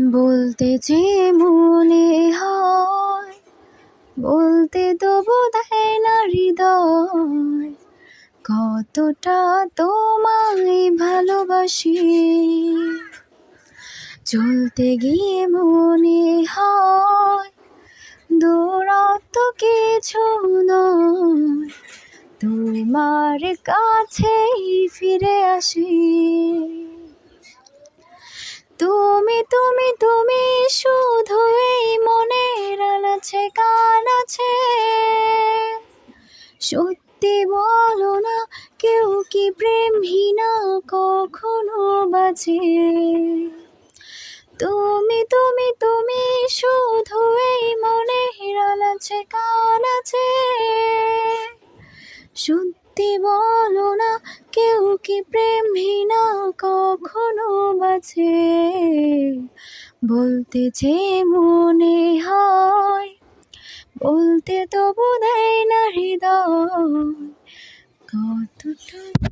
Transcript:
বলতে যে মনে হয়, বলতে তো বোধহয় না হৃদয়। কতটা তোমায় ভালোবাসি। চলতে গিয়ে মনে হয়, দূরত্ব কিছু নয়। তোমার কাছেই ফিরে আসি। তুমি তুমি শুধু এই মনের আনাছে কান আছে। সত্যি বলো না, কেউ কি প্রেমহীনা কখনো বাঁচে? তুমি তুমি তুমি শুধু এই মনের আনাছে কান আছে। সত্যি বলো না, কেউ কি প্রেমহীনা কখনো বাঁচে? বলতে যে মনে হয় বলতে তো দেয় না হৃদয়। কতটা